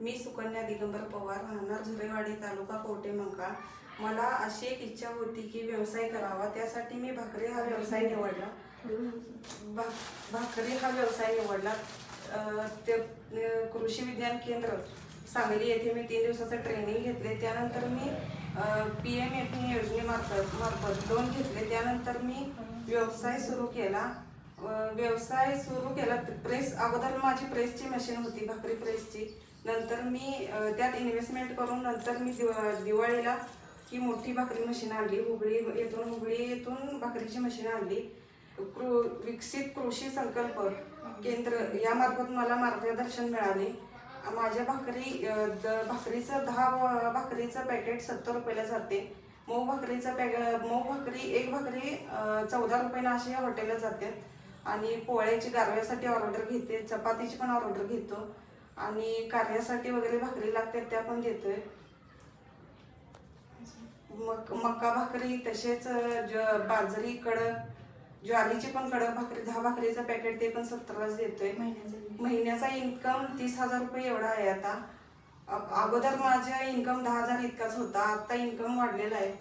मी सुकन्या दिगंबर पवार राहणार झुरेवाडी तालुका कोटे मंकाळ. मला अशी एक इच्छा होती की व्यवसाय करावा त्यासाठी मी भाकरी हा व्यवसाय निवडला. भा- भाकरी हा व्यवसाय निवडला. ते कृषी विज्ञान केंद्र सांगली येथे मी तीन दिवसाचं ट्रेनिंग घेतले. त्यानंतर मी पी एम एफ योजनेमार्फत मार्फत लोन घेतले. त्यानंतर मी व्यवसाय सुरू केला. व्यवसाय सुरू केला प्रेस अगोदर माझी प्रेसची मशीन होती भाकरी प्रेसची. नंतर मी त्यात इन्व्हेस्टमेंट करून नंतर मी दिवा- दिवाळीला ही मोठी भाकरी मशीन आणली. हुबळी येथून हुबळी येथून भाकरीची मशीन आणली. कृ विकसित कृषी संकल्प केंद्र यामार्फत मला मार्गदर्शन मिळाले. माझ्या भाकरी द- भाकरीचं दहा भाकरीचं पॅकेट सत्तर रुपयाला जाते. मऊ भाकरीचं पॅक मऊ भाकरी एक भाकरी चौदा रुपयाला अशी या हॉटेलला जाते. आणि पोळ्याची गारव्यासाठी ऑर्डर घेते चपातीची पण ऑर्डर घेतो. आणि कार्यासाठी वगैरे भाकरी लागतात त्या पण देतोय. मक मका भाकरी तसेच ज बाजरी कडक ज्वारीची पण कडक भाकरी दहा भाकरीचं पॅकेट ते पण सत्तरलाच देतोय. महिन्याचा इन्कम तीस हजार रुपये एवढा आहे आता. अगोदर माझा इन्कम दहा हजार इतकाच होता आता इन्कम वाढलेला आहे.